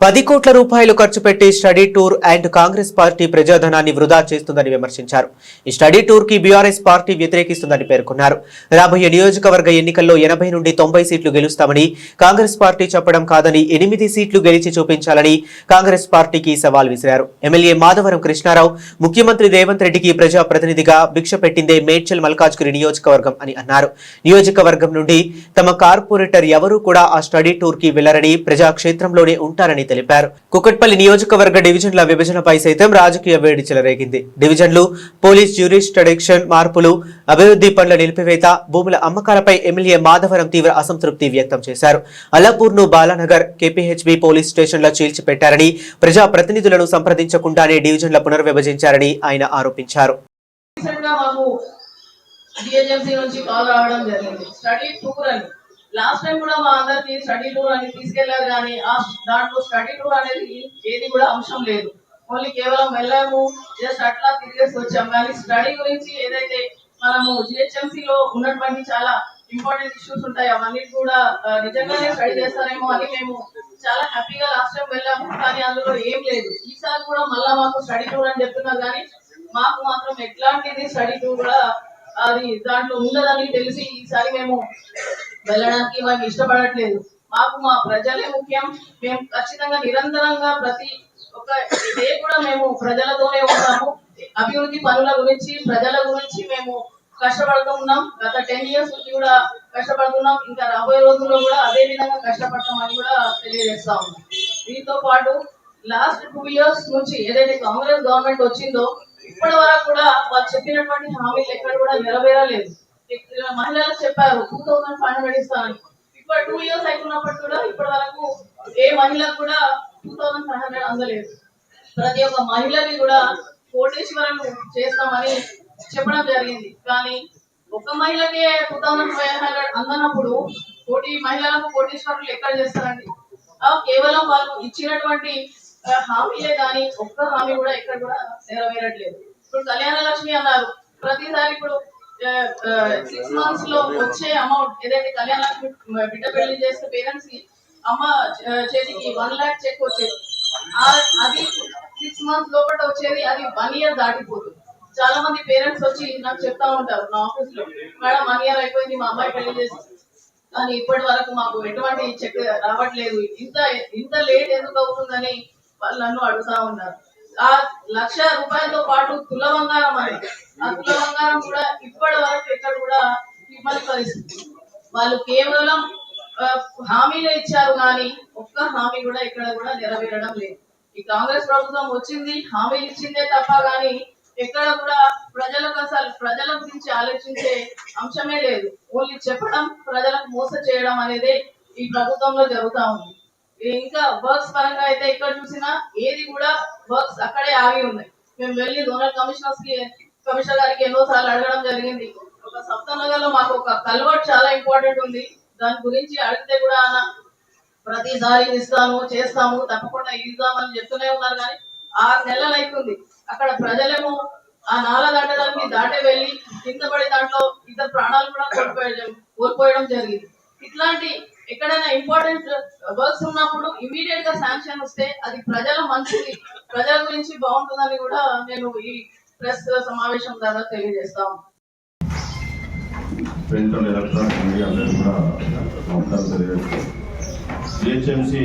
పది కోట్ల రూపాయలు ఖర్చు పెట్టి study tour and Congress party ప్రజాధనాన్ని వృధా చేస్తుందని విమర్శించారు. ఈ స్టడీ టూర్కి బీఆర్ఎస్ పార్టీ వ్యతిరేకిస్తుందని పేర్కొన్నారు. రాబోయే నియోజకవర్గ ఎన్నికల్లో ఎనభై నుండి తొంభై సీట్లు గెలుస్తామని కాంగ్రెస్ పార్టీ చెప్పడం కాదని ఎనిమిది సీట్లు గెలిచి చూపించాలని కాంగ్రెస్ పార్టీకి సవాల్ విసిరారు. ఎమ్మెల్యే మాధవరం కృష్ణారావు ముఖ్యమంత్రి రేవంత్ రెడ్డికి ప్రజా ప్రతినిధిగా భిక్ష పెట్టిందే మేడ్చల్ మల్కాజ్గిరి నియోజకవర్గం అని అన్నారు. నియోజకవర్గం నుండి తమ కార్పొరేటర్ ఎవరూ కూడా ఆ స్టడీ టూర్కి వెళ్ళరని ప్రజాక్షేత్రంలోనే ఉంటారని తెలిపారు. కుకట్పల్లి నియోజకవర్గ డివిజన్ల విభజనపై సైతం రాజకీయ వేడి చెలరేగింది. డివిజన్లు పోలీస్ జ్యూరిస్టడిక్షన్ మార్పులు అభివృద్ధి పనుల నిలిపివేత భూముల అమ్మకాలపై ఎమ్మెల్యే మాధవరం తీవ్ర అసంతృప్తి వ్యక్తం చేశారు. అల్లాపూర్ను బాలానగర్ కేపీహెచ్బి పోలీస్ స్టేషన్ల చీల్చిపెట్టారని ప్రజా ప్రతినిధులను సంప్రదించకుండానే డివిజన్ల పునర్విభజించారని ఆయన ఆరోపించారు. రీసెంట్గా మాకు నుంచి కాల్ రావడం జరిగింది. స్టడీ టూర్ అని. లాస్ట్ టైం కూడా మా అందరికి స్టడీ టూర్ అని తీసుకెళ్ళారు కానీ ఆ దాంట్లో స్టడీ టూర్ అనేది ఏది కూడా అంశం లేదు. ఓన్లీ కేవలం వెళ్ళాము జస్ట్ అట్లా తిరిగేసి వచ్చాము. కానీ స్టడీ గురించి ఏదైతే మనము జిహెచ్ఎంసీలో లో ఉన్నటువంటి చాలా ఇంపార్టెంట్ ఇష్యూస్ ఉంటాయి అవన్నీ కూడా నిజంగానే స్టడీ చేస్తారేమో అని మేము చాలా హ్యాపీగా లాస్ట్ టైం వెళ్ళాము కానీ అందులో ఏం లేదు. ఈసారి కూడా మళ్ళా మాకు స్టడీ టూర్ అని చెప్తున్నారు కానీ మాకు మాత్రం ఎట్లాంటిది స్టడీ టూర్ కూడా అది దాంట్లో ఉండదని తెలిసి ఈసారి మేము వెళ్ళడానికి మాకు ఇష్టపడట్లేదు. మాకు మా ప్రజలే ముఖ్యం. మేము ఖచ్చితంగా నిరంతరంగా ప్రతి ఒక్క డే కూడా మేము ప్రజలతోనే ఉంటాము. అభివృద్ధి పనుల గురించి ప్రజల గురించి మేము కష్టపడుతున్నాం గత టెన్ ఇయర్స్ నుంచి కూడా కష్టపడుతున్నాం ఇంకా రాబోయే రోజుల్లో కూడా అదే విధంగా కష్టపడతామని కూడా తెలియజేస్తా ఉన్నాం. దీంతో పాటు లాస్ట్ టూ ఇయర్స్ నుంచి ఏదైతే కాంగ్రెస్ గవర్నమెంట్ వచ్చిందో ఇప్పటి వరకు కూడా వాళ్ళు చెప్పినటువంటి హామీలు ఎక్కడ కూడా నెరవేరలేదు. మహిళలు చెప్పారు టూ థౌసండ్ ఫైవ్ హండ్రెడ్ ఇస్తానని. ఇప్పుడు టూ ఇయర్స్ అయిపోయినప్పటికీ కూడా ఇప్పటి వరకు ఏ మహిళకు కూడా టూ థౌసండ్ ఫైవ్ హండ్రెడ్ అందలేదు. ప్రతి ఒక్క మహిళని కూడా కోటేశ్వరం చేస్తామని చెప్పడం జరిగింది. కానీ ఒక మహిళకే టూ థౌసండ్ ఫైవ్ హండ్రెడ్ అందనప్పుడు కోటి మహిళలకు కోటేశ్వరులు ఎక్కడ చేస్తారండి? ఆ కేవలం వాళ్ళు ఇచ్చినటువంటి హామీలే కానీ ఒక్క హామీ కూడా ఎక్కడ కూడా నెరవేరట్లేదు. ఇప్పుడు కళ్యాణ లక్ష్మి అన్నారు ప్రతిసారి ఇప్పుడు సిక్స్ మంత్స్లో వచ్చే అమౌంట్ ఏదైతే కళ్యాణానికి బిడ్డ పెళ్ళి చేస్తే పేరెంట్స్కి అమ్మ చేతికి వన్ లాక్ చెక్ వచ్చేది. అది సిక్స్ మంత్స్ లోపల వచ్చేది అది వన్ ఇయర్ దాటిపోతుంది. చాలా మంది పేరెంట్స్ వచ్చి నాకు చెప్తా ఉంటారు నా ఆఫీస్లో మేడం వన్ ఇయర్ అయిపోయింది మా అమ్మాయి పెళ్ళి చేసి కానీ ఇప్పటి వరకు మాకు ఎటువంటి చెక్ రావట్లేదు. ఇంత ఇంత లేట్ ఎందుకు అవుతుందని వాళ్ళు నన్ను అడుగుతా ఉన్నారు. ఆ లక్ష రూపాయలతో పాటు తుల బంగారం అని ఆ తుల బంగారం కూడా ఇప్పటి వరకు ఎక్కడ కూడా ఇబ్బంది పరిస్థితి. వాళ్ళు కేవలం హామీలు ఇచ్చారు కానీ ఒక్క హామీ కూడా ఇక్కడ కూడా నెరవేరడం లేదు. ఈ కాంగ్రెస్ ప్రభుత్వం వచ్చింది హామీలు ఇచ్చిందే తప్ప కానీ ఎక్కడ కూడా ప్రజలకు అసలు ప్రజల గురించి ఆలోచించే అంశమే లేదు. ఓన్లీ చెప్పడం ప్రజలకు మోస చేయడం అనేది ఈ ప్రభుత్వంలో జరుగుతా ఉంది. ఇంకా వర్క్స్ పరంగా అయితే ఎక్కడ చూసినా ఏది కూడా వర్క్స్ అక్కడే ఆగి ఉన్నాయి. మేము వెళ్ళి జోనల్ కమిషనర్స్కి కమిషనర్ గారికి ఎన్నో సార్లు అడగడం జరిగింది. ఒక సప్తనగర్లో మాకు ఒక కల్వర్ట్ చాలా ఇంపార్టెంట్ ఉంది. దాని గురించి అడిగితే కూడా ఆయన ప్రతిసారి ఇస్తాము చేస్తాము తప్పకుండా ఇద్దామని చెప్తూనే ఉన్నారు కానీ ఆరు నెలలు అవుతుంది అక్కడ ప్రజలేమో ఆ నాల దాటడానికి దాటే వెళ్ళి కింద పడి దాంట్లో ఇద్దరు ప్రాణాలు కూడా కోల్పోయడం కోల్పోయడం జరిగింది. ఇట్లాంటి ఎక్కడైనా ఇంపార్టెంట్ వర్క్స్ ఉన్నప్పుడు ఇమీడియట్గా శాంక్షన్ వస్తే అది ప్రజల మంచిది ప్రజల గురించి బాగుంటుందని కూడా నేను ఈ ప్రెస్ సమావేశం ద్వారా తెలియజేస్తాం జిహెచ్ఎంసి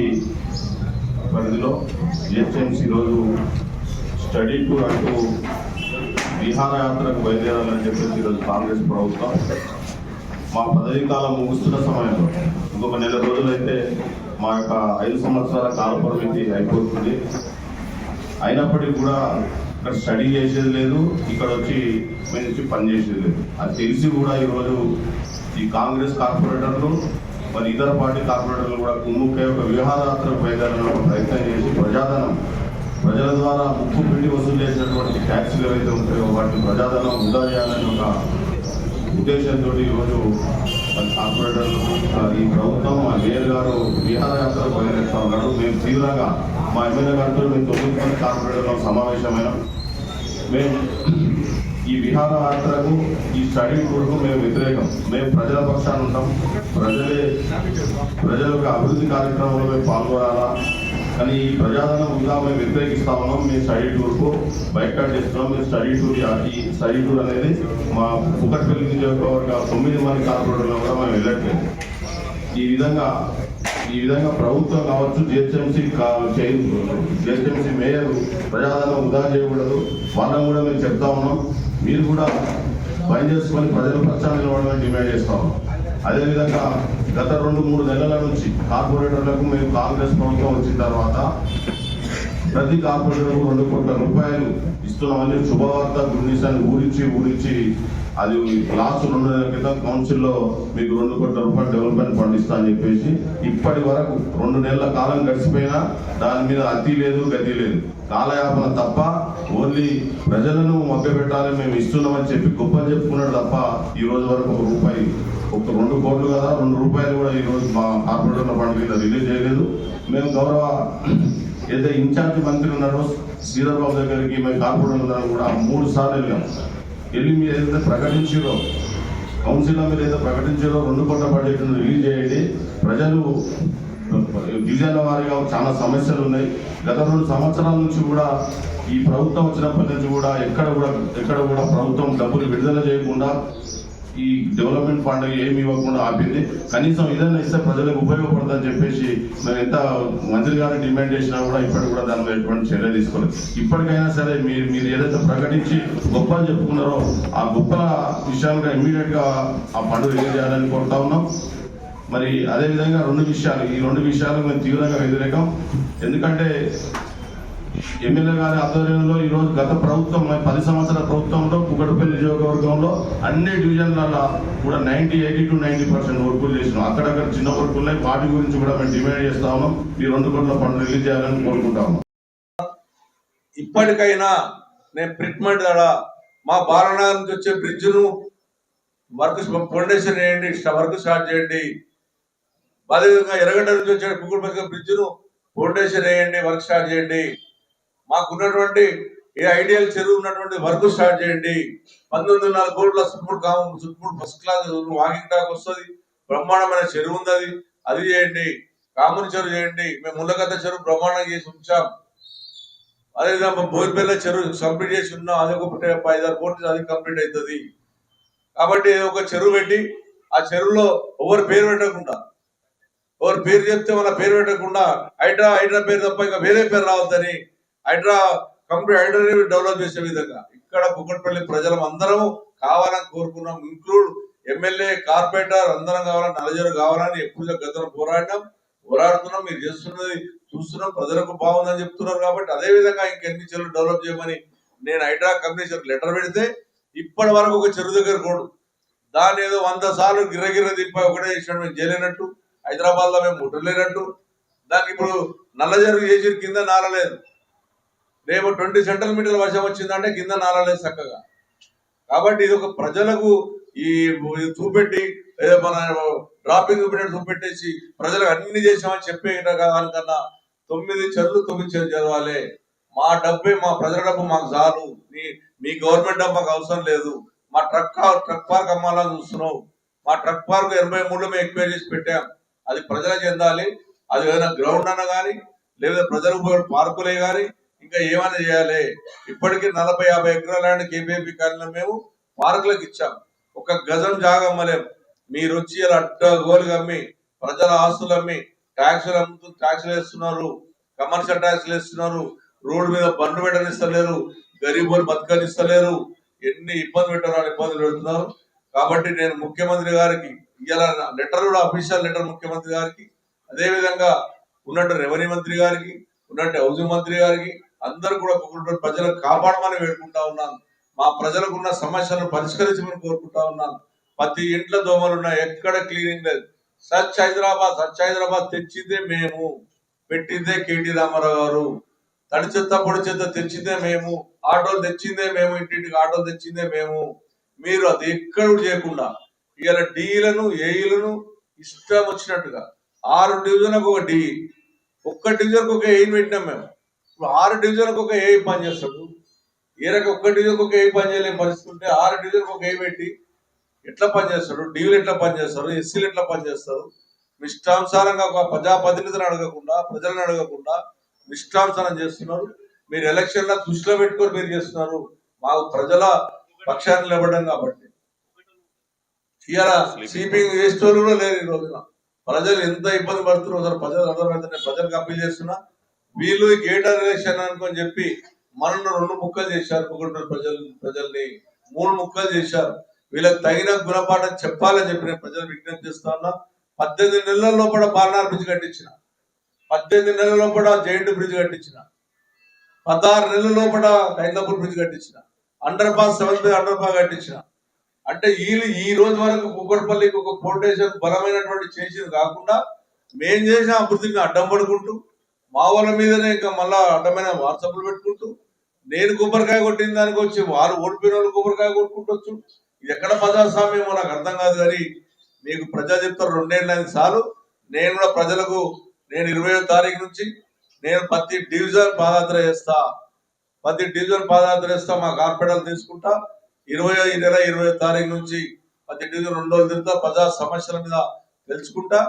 పరిధిలో జిహెచ్ఎంసి రోజు స్టడీ టూర్ అంటూ విహారయాత్రకు బయలుదేరాలని చెప్పేసి ఈరోజు కాంగ్రెస్ ప్రభుత్వం మా పదవీ కాలం ముగుస్తున్న సమయంలో ఇంకొక నెల రోజులైతే మా యొక్క ఐదు సంవత్సరాల కాల పరిమితి అయిపోతుంది. అయినప్పటికీ కూడా ఇక్కడ స్టడీ చేసేది లేదు ఇక్కడ వచ్చి మేము వచ్చి పనిచేసేది లేదు. అది తెలిసి కూడా ఈరోజు ఈ కాంగ్రెస్ కార్పొరేటర్లు మరి ఇతర పార్టీ కార్పొరేటర్లు కూడా కుమ్ముకే ఒక వ్యూహారాత్ర బయలుదేరాలని ఒక ప్రయత్నం చేసి ప్రజాధనం ప్రజల ద్వారా ముక్కు పిండి వసూలు చేసినటువంటి ట్యాక్సీలు ఏవైతే ఉంటాయో వాటిని ప్రజాధనం వృధా చేయాలని ఒక ఉద్దేశంతో ఈరోజు కార్పొరేటర్లు ఈ ప్రభుత్వం మా మేయర్ గారు విహారయాత్రకు బయలుదేరుతా ఉన్నారు. మేము తీవ్రంగా మా ఎమ్మెల్యే గారితో మేము తొమ్మిది మంది కార్పొరేటర్లో సమావేశమైన. మేము ఈ విహారయాత్రకు ఈ స్టడీ టూర్కు మేము వ్యతిరేకం. మేము ప్రజల పక్షాన ఉంటాం. ప్రజలే ప్రజల యొక్క అభివృద్ధి కార్యక్రమంలో మేము పాల్గొనాలా? కానీ ఈ ప్రజాధనం ఉందా మేము వ్యతిరేకిస్తా ఉన్నాం. మేము స్టడీ టూర్కు బైకాట్ చేస్తున్నాం. మేము స్టడీ టూర్ ఈ స్టడీ టూర్ అనేది మా కుకట్పల్లి నియోజకవర్గ తొమ్మిది మంది కార్పొరేటర్లో కూడా మేము వెళ్ళట్లేదు. ఈ విధంగా ఈ విధంగా ప్రభుత్వం కావచ్చు జిహెచ్ఎంసీ జిహెచ్ఎంసీ మేయర్ ప్రజాధనం వృధా చేయకూడదు. వాళ్ళని కూడా మేము చెప్తా ఉన్నాం. మీరు కూడా పని చేసుకొని ప్రచారం పక్షాన డిమాండ్ చేస్తా ఉన్నాం. అదేవిధంగా గత రెండు మూడు నెలల నుంచి కార్పొరేటర్లకు మేము కాంగ్రెస్ ప్రభుత్వం వచ్చిన తర్వాత ప్రతి కార్పొరేటర్కు రెండు కోట్ల రూపాయలు ఇస్తున్నామని శుభవార్త గుండీసాన్ని ఊరించి ఊరించి అది లాస్ట్ రెండు నెలల క్రితం కౌన్సిల్లో మీకు రెండు కోట్ల రూపాయలు డెవలప్మెంట్ ఫండ్ ఇస్తా అని చెప్పేసి ఇప్పటి వరకు రెండు నెలల కాలం గడిచిపోయినా దాని మీద అతి లేదు గతి లేదు. కాలయాపన తప్ప ఓన్లీ ప్రజలను మభ్యపెట్టాలని మేము ఇస్తున్నామని చెప్పి గొప్ప చెప్పుకున్నాడు తప్ప ఈ రోజు వరకు ఒక రూపాయి ఒక రెండు కోట్లు కదా రెండు రూపాయలు కూడా ఈరోజు మా కార్పొరేటర్ల ఫండ్ కింద రిలీజ్ చేయలేదు. మేము గౌరవ ఏదైతే ఇన్ఛార్జ్ మంత్రి ఉన్నాడో శ్రీధర్బాబు దగ్గరికి మేము కార్పొరేటర్ కూడా మూడు సార్లు వెళ్ళాం. వెళ్ళి మీరు ఏదైతే ప్రకటించారో కౌన్సిల్లో మీరు ఏదో ప్రకటించారో రెండు కోట్ల బడ్జెట్ను రిలీజ్ చేయండి. ప్రజలు గిరిజన వారిగా చాలా సమస్యలు ఉన్నాయి. గత రెండు సంవత్సరాల నుంచి కూడా ఈ ప్రభుత్వం వచ్చినప్పటి నుంచి కూడా ఎక్కడ కూడా ఎక్కడ కూడా ప్రభుత్వం డబ్బులు విడుదల చేయకుండా ఈ డెవలప్మెంట్ ఫండ్ ఏమి ఇవ్వకుండా ఆపింది. కనీసం ఏదైనా ఇస్తే ప్రజలకు ఉపయోగపడదని చెప్పేసి మేము ఎంత మంత్రి గారిని డిమాండ్ చేసినా కూడా ఇప్పటికి కూడా దానిలో ఎటువంటి చర్య తీసుకోలేదు. ఇప్పటికైనా సరే మీరు మీరు ఏదైతే ప్రకటించి గొప్పలు చెప్పుకున్నారో ఆ గొప్ప విషయాలుగా ఇమీడియట్గా ఆ ఫండ్ రిలీజ్ చేయాలని కోరుతా ఉన్నాం. మరి అదే విధంగా రెండు విషయాలు ఈ రెండు విషయాలు మేము తీవ్రంగా వ్యతిరేకం. ఎందుకంటే ఎమ్మెల్యే గారి ఆధ్వర్యంలో ఈ రోజు గత ప్రభుత్వం పది సంవత్సరాల ప్రభుత్వంలో కుకటపల్లి నియోజకవర్గంలో అన్ని డివిజన్లలో కూడా ninety eighty to ninety percent వర్కులు చేసినాం. అక్కడక్కడ చిన్న వర్కులు ఉన్నాయి. వాటి గురించి కూడా మేము డిమాండ్ చేస్తా ఉన్నాం. ఈ రెండు కోట్ల పనులు రిలీజ్ చేయాలని కోరుకుంటాము ఇప్పటికైనా నేను ప్రిట్మెంట్ ద్వారా మా బాలనగర్ నుంచి వచ్చే బ్రిడ్జ్ను వర్క్ ఫౌండేషన్ వేయండి వర్క్ స్టార్ట్ చేయండి. అదేవిధంగా ఎర్రగడ్డ నుంచి వచ్చే కుకుడుపల్లి బ్రిడ్జ్ను ఫౌండేషన్ వేయండి వర్క్ స్టార్ట్ చేయండి. మాకున్నటువంటి ఏ ఐడియల్ చెరువు ఉన్నటువంటి వర్క్ స్టార్ట్ చేయండి. పంతొమ్మిది వందల కోట్ల సుప్రీం కాము supreme first class walking track వస్తుంది. బ్రహ్మాండమైన చెరువు ఉంది అది అది చేయండి. కామన్ చెరువు చేయండి. మేము ముళ్ళగద్ద చెరువు బ్రహ్మాండం చేసి ఉంచాం. అదేవిధంగా బోర్పల్లి చెరువు కంప్లీట్ చేసి ఉన్నాం. అది ఒక ఐదారు కోట్లు అది కంప్లీట్ అవుతుంది. కాబట్టి ఒక చెరువు పెట్టి ఆ చెరువులో ఎవరు పేరు పెట్టకుండా ఎవరు పేరు చెప్తే మన పేరు పెట్టకుండా హైడ్రా హైడ్రా పేరు తప్ప ఇంకా వేరే పేరు రావద్దని హైడ్రా కంప్లీట్ హైడ్రా డెవలప్ చేసే విధంగా ఇక్కడ కుక్కట్పల్లి ప్రజలం అందరం కావాలని కోరుకున్నాం. ఇంక్లూడ్ ఎమ్మెల్యే కార్పొరేటర్ అందరం కావాలని నలజరు కావాలని ఎప్పుడు గతంలో పోరాడినాం. పోరాడుతున్నాం మీరు చేస్తున్నది చూస్తున్నాం. ప్రజలకు బాగుందని చెప్తున్నారు కాబట్టి అదే విధంగా ఇంకెన్ని చెరువులు డెవలప్ చేయమని నేను హైడ్రా కంపెనీ లెటర్ పెడితే ఇప్పటి వరకు ఒక చెరువు దగ్గర కోడు దాన్ని ఏదో వంద సార్లు గిర్రగిర్ర తిప్పి ఒకటే చేసినట్టు మేము చేయలేనట్టు. హైదరాబాద్లో మేము ముట్టలేనట్టు. దానికి ఇప్పుడు నల్ల చెరువు చేసి కింద నారలేదు. రేపు ట్వంటీ సెంటీమీటర్ల వర్షం వచ్చిందంటే కింద నారలేదు చక్కగా. కాబట్టి ఇది ఒక ప్రజలకు ఈ ఇది చూపెట్టి ఏదో మన డ్రాపింగ్ చూపెట్టి చూపెట్టేసి ప్రజలకు అన్ని చేసామని చెప్పే దానికన్నా తొమ్మిది చదువులు తొమ్మిది చదువు చదవాలి. మా డబ్బే మా ప్రజల డబ్బు మాకు చాలు. మీ మీ గవర్నమెంట్ డబ్బు మాకు అవసరం లేదు. మా ట్రక్ ట్రక్ పార్క్ అమ్మాలని చూస్తున్నావు మా ట్రక్ పార్క్ ఎనభై మూడులో మేము ఎక్వైర్ చేసి పెట్టాం. అది ప్రజలకు చెందాలి. అది ఏదైనా గ్రౌండ్ అన్న కానీ లేదా ప్రజలకు పార్కులే కానీ ఇంకా ఏమైనా చేయాలి? ఇప్పటికీ నలభై యాభై ఎకరాల ల్యాండ్ కేబీఎంపీ మేము పార్కులకు ఇచ్చాం. ఒక గజం జాగమ్మలేం మీరు వచ్చి ఇలా అడ్డగోలుగా అమ్మి ప్రజల ఆస్తులు అమ్మి ట్యాక్సులు అమ్ముతూ ట్యాక్సులు వేస్తున్నారు కమర్షియల్ ట్యాక్సులు వేస్తున్నారు రోడ్డు మీద బండ్లు పెట్టనిస్తలేరు గరీబులు బతకనిస్తలేరు ఎన్ని ఇబ్బంది పెట్టారో ఇబ్బందులు పెడుతున్నారు. కాబట్టి నేను ముఖ్యమంత్రి గారికి ఇలా లెటర్ కూడా అఫీషియల్ లెటర్ ముఖ్యమంత్రి గారికి అదేవిధంగా ఉన్నట్టు రెవెన్యూ మంత్రి గారికి ఉన్నట్టు హౌసింగ్ మంత్రి గారికి అందరూ కూడా కుటుంబ ప్రజలకు కాపాడమని వేడుకుంటా ఉన్నాను. మా ప్రజలకు ఉన్న సమస్యలను పరిష్కరించమని కోరుకుంటా ఉన్నాను. ప్రతి ఇంట్లో దోమలు ఉన్నాయి ఎక్కడ క్లీనింగ్ లేదు. సచ్ హైదరాబాద్ సచ్ హైదరాబాద్ తెచ్చిందే మేము. పెట్టిందే కేటీ రామారావు గారు. తడి చెత్త పొడి చెత్త తెచ్చిందే మేము. ఆటోలు తెచ్చిందే మేము. ఇంటింటికి ఆటోలు తెచ్చిందే మేము. మీరు అది ఎక్కడ చేయకుండా ఇవాళ డీలను ఏఈలను ఇష్టం వచ్చినట్టుగా ఆరు డివిజన్లకు ఒక డి ఒక్క డివిజన్ ఒక ఏఈ పెట్టినాం మేము. ఇప్పుడు ఆరు డివిజన్కి ఒక ఏఈ పని చేస్తాడు. ఏ రకం ఒక్క డివిజన్ ఒక ఏ పని చేయలేని పరిస్థితి ఉంటే ఆరు డివిజన్ ఒక ఏ పెట్టి ఎట్లా పనిచేస్తాడు డీవులు ఎట్లా పనిచేస్తారు ఎస్సీలు ఎట్లా పనిచేస్తారు ఇష్టానుసారంగా ఒక ప్రజాప్రతినిధిని అడగకుండా ప్రజలను అడగకుండా ఇష్టానుసారం చేస్తున్నారు. మీరు ఎలక్షన్ల దృష్టిలో పెట్టుకొని మీరు చేస్తున్నారు. మాకు ప్రజల పక్షాన్ని నిలబడడం కాబట్టి. ఇవాళ స్లీపింగ్ వేస్ట్ కూడా లేరు ఈ రోజున. ప్రజలు ఎంత ఇబ్బంది పడుతున్నారు? ప్రజలు అర్థమైతే నేను ప్రజలకు అప్పీల్ చేస్తున్నా. వీళ్ళు గేటర్ ఎలక్షన్ అనుకొని చెప్పి మనల్ని రెండు ముక్కలు చేశారు ఒకటి ప్రజలు ప్రజల్ని. మూడు ముక్కలు చేశారు. వీళ్ళకి తగిన గుణపాఠం చెప్పాలని చెప్పి నేను ప్రజలు విజ్ఞప్తి చేస్తా ఉన్నా. పద్దెనిమిది నెలల లోపల బాలనార్ బ్రిడ్జ్ కట్టించిన. పద్దెనిమిది నెలల లోపల జైంట్ బ్రిడ్జ్ కట్టించిన. పదహారు నెలల లోపల కైందాపూర్ బ్రిడ్జ్ కట్టించిన. Underpass seventh underpass కట్టించిన. అంటే వీళ్ళు ఈ రోజు వరకు కుక్కడపల్లికి ఒక ఫౌండేషన్ బలమైనటువంటి చేసింది కాకుండా మేం చేసిన అభివృద్ధిని అడ్డం పడుకుంటూ మా వాళ్ళ మీదనే ఇంకా మళ్ళా అడ్డమైన వాట్సాప్లు పెట్టుకుంటూ నేను కొబ్బరికాయ కొట్టిన దానికి వచ్చి వారు ఓడిపోయిన వాళ్ళు కొబ్బరికాయ కొట్టుకుంటొచ్చు. ఇది ఎక్కడ ప్రజాస్వామ్యమో నాకు అర్థం కాదు కానీ మీకు ప్రజా చెప్తారు రెండేళ్ళని సార్లు చాలు నేను కూడా ప్రజలకు నేను ఇరవై తారీఖు నుంచి నేను ప్రతి డివిజన్ పాదయాత్ర చేస్తా. ప్రతి డివిజన్ పాదయాత్ర చేస్తా మా కార్పొరేటర్లు తీసుకుంటా. ఇరవై నెల ఇరవై తారీఖు నుంచి ప్రతి డివిజన్ రెండు రోజులు తిరుగుతా ప్రజా సమస్యల మీద తెలుసుకుంటా.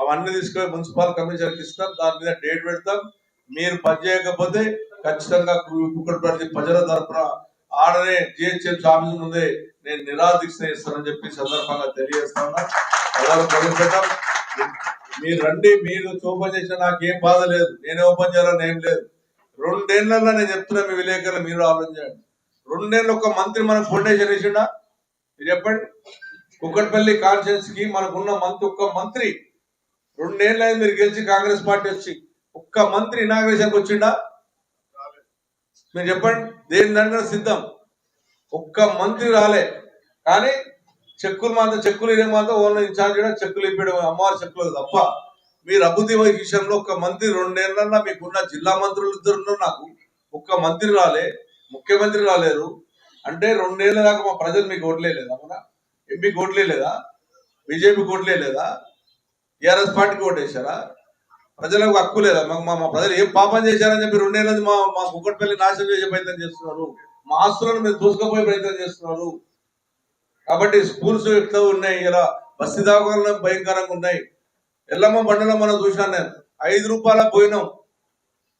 అవన్నీ తీసుకొని మున్సిపల్ కమిషనర్కి ఇస్తాం. దాని మీద డేట్ పెడతాం. మీరు పని చేయకపోతే ఖచ్చితంగా కుక్కడపల్లి ప్రజల తరపున ఆడనే జిహెచ్ఎంసీ ఆఫీస్ ముందే నేను నిరాదీక్ష ఇస్తానని చెప్పి సందర్భంగా తెలియజేస్తా ఉన్నా. ఎవరు మీరు రండి. మీరు ఓపెన్ చేసినా నాకేం బాధ లేదు. నేనే ఓపెన్ చేయాలని ఏం లేదు. రెండేళ్ళలో నేను చెప్తున్నా మీ విలేకరులు మీరు ఆలోచించండి రెండేళ్ళు ఒక మంత్రి మనకు ఫౌండేషన్ వేసిండా మీరు చెప్పండి. కుక్కట్పల్లి కాన్షియన్స్కి మనకున్న మంత్రి ఒక్క మంత్రి రెండేళ్ళు అయింది మీరు గెలిచి కాంగ్రెస్ పార్టీ వచ్చి. ఒక్క మంత్రి ఇనాగ్రేషన్కి వచ్చిండా? మీరు చెప్పండి దేని దాని సిద్ధం? ఒక్క మంత్రి రాలే. కానీ చెక్కులు మాత్రం చెక్కులు ఇదే మాత్రం ఓన్లీ ఇన్ఛార్జ్ చేయడం చెక్కులు ఇప్పడం అమ్మవారి చెక్కులు తప్ప. మీరు అభివృద్ధి విషయంలో ఒక మంత్రి రెండేళ్ళన్నా మీకున్న జిల్లా మంత్రులు ఇద్దరున్నారు నాకు. ఒక్క మంత్రి రాలే ముఖ్యమంత్రి రాలేరు. అంటే రెండేళ్ళ దాకా మా ప్రజలు మీకు ఓట్లేదా మన ఎంపీకి ఓట్లేదా బీజేపీకి ఓట్లేదా టీఆర్ఎస్ పార్టీకి ఓటేశారా? ప్రజలకు హక్కు లేదా? మా మా ప్రజలు ఏం పాపం చేశారని చెప్పి రెండేళ్ళది మా మా కుక్కటిపల్లి నాశనం చేసే ప్రయత్నం చేస్తున్నారు. మా ఆస్తులను మీరు దూసుకపోయే ప్రయత్నం చేస్తున్నారు. కాబట్టి స్కూల్స్ ఎట్లా ఉన్నాయి? ఇలా బస్సు దాఖలు భయంకరంగా ఉన్నాయి. ఎల్లమ్మ బండలో మనం చూశాను నేను. ఐదు రూపాయల భోజనం.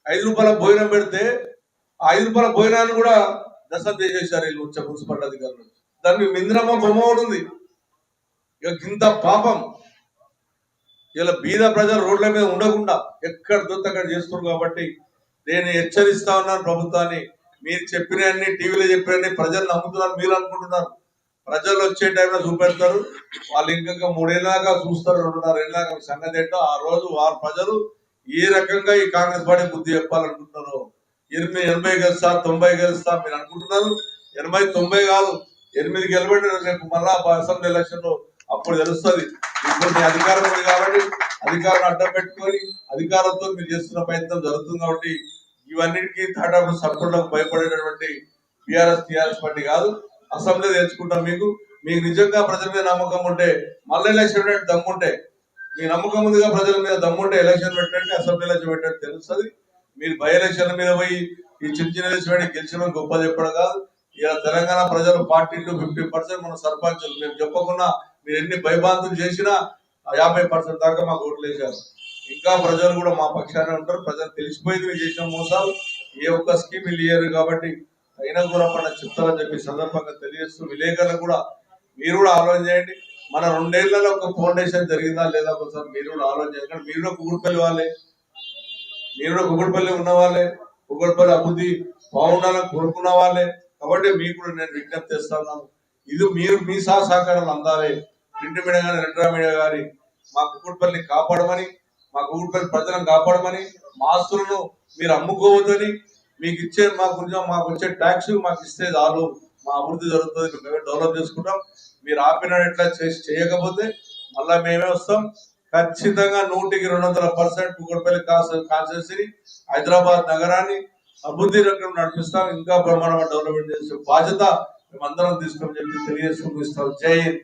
ఐదు రూపాయల భోజనం పెడితే ఐదు రూపాయల భోజనాన్ని కూడా దశం చేసేసారు వీళ్ళు వచ్చే మున్సిపల్ అధికారులు. దాన్ని మింద్రమ్మ బొమ్మ కూడా ఉంది. ఇక ఇంత పాపం. ఇలా బీద ప్రజలు రోడ్ల మీద ఉండకుండా ఎక్కడ దొంత అక్కడ చేస్తున్నారు కాబట్టి నేను హెచ్చరిస్తా ఉన్నాను ప్రభుత్వాన్ని. మీరు చెప్పినవన్నీ టీవీలో చెప్పినవన్నీ ప్రజలు నమ్ముతున్నారు మీరు అనుకుంటున్నారు. ప్రజలు వచ్చే టైంలో చూపెడతారు. వాళ్ళు ఇంకా మూడేళ్ళ చూస్తారు రెండున్నర ఏళ్ళ సంగతి ఏంటో ఆ రోజు వారు ప్రజలు ఏ రకంగా ఈ కాంగ్రెస్ పార్టీ బుద్ధి చెప్పాలనుకుంటున్నారు. ఎనిమిది ఎనభై గెలుస్తా తొంభై గెలుస్తా మీరు అనుకుంటున్నారు. ఎనభై తొంభై కాదు ఎనిమిది గెలవండి రేపు మళ్ళా అసెంబ్లీ ఎలక్షన్లో అప్పుడు తెలుస్తుంది. ఇప్పుడు మీ అధికారం ఉంది కాబట్టి అధికారం అడ్డం పెట్టుకొని అధికారంతో మీరు చేస్తున్న ప్రయత్నం జరుగుతుంది కాబట్టి ఇవన్నిటికీ తాటాపు సపోర్ట్లకు భయపడేటటువంటి బీఆర్ఎస్ టీఆర్ఎస్ పార్టీ కాదు. అసెంబ్లీ తెచ్చుకుంటాం మీకు. మీకు నిజంగా ప్రజల మీద నమ్మకం ఉంటే మళ్ళీ ఎలక్షన్ పెట్టే దమ్ముంటే మీ నమ్మకం ఉందిగా ప్రజల మీద దమ్ముంటే ఎలక్షన్ పెట్టండి అసెంబ్లీ ఎలక్షన్ పెట్టండి తెలుస్తుంది. మీరు బై ఎలక్షన్ల మీద పోయి ఈ చిన్న చిన్న ఎలక్షన్ పెట్టి గెలిచిన గొప్ప చెప్పడం కాదు. ఇలా తెలంగాణ ప్రజలు ఫార్టీ టు ఫిఫ్టీ పర్సెంట్ మన సర్పంచులు. మేము చెప్పకుండా మీరు ఎన్ని భయభాంతులు చేసినా యాభై పర్సెంట్ దాకా మాకు ఓట్లు వేశారు. ఇంకా ప్రజలు కూడా మా పక్షానే ఉంటారు ప్రజలు తెలిసిపోయింది మీరు చేసిన మోసాలు. ఏ ఒక్క స్కీమ్ ఇయ్యారు కాబట్టి అయినా కూడా మన చెప్తారని చెప్పి సందర్భంగా తెలియజేస్తూ విలేకరులకు కూడా మీరు కూడా ఆలోచన చేయండి. మన రెండేళ్ళలో ఒక ఫౌండేషన్ జరిగిందా లేదా ఒకసారి మీరు కూడా ఆలోచన చేయండి. మీరు కూడా కుగుడుపల్లి వాళ్ళే. మీరు కూడా కుగుడుపల్లి ఉన్న వాళ్ళే కుగుడుపల్లి అభివృద్ధి బాగుండాలని కోరుకున్న వాళ్ళే. కాబట్టి మీకు కూడా నేను విజ్ఞప్తి చేస్తా ఉన్నాను. ఇది మీరు మీ సహా సహకారాలు అందాలి. ప్రింట్ మీడియా కానీ ఎలక్ట్రా మీడియా కానీ మా కుకుట్పల్లిని కాపాడమని మా కుకుట్పల్లి ప్రజలను కాపాడమని మా ఆస్తులను మీరు అమ్ముకోవద్దని మీకు ఇచ్చే మా గురించి మాకు వచ్చే ట్యాక్స్ మాకు ఇస్తే చాలు. మా అభివృద్ధి జరుగుతుంది మేమే డెవలప్ చేసుకుంటాం. మీరు ఆపిన ఎట్లా చేసి చేయకపోతే మళ్ళా మేమే వస్తాం. ఖచ్చితంగా నూటికి రెండు వందల పర్సెంట్ కుక్కడపల్లి కాన్స్టిట్యూన్సీని హైదరాబాద్ నగరాన్ని అభివృద్ధి రంగం నడిపిస్తాం. ఇంకా బ్రహ్మాండమైన డెవలప్మెంట్ చేసే బాధ్యత మేమందరం తీసుకొని చెప్పి తెలియజేసుకుంటూ ఇస్తాం. జై హింద్.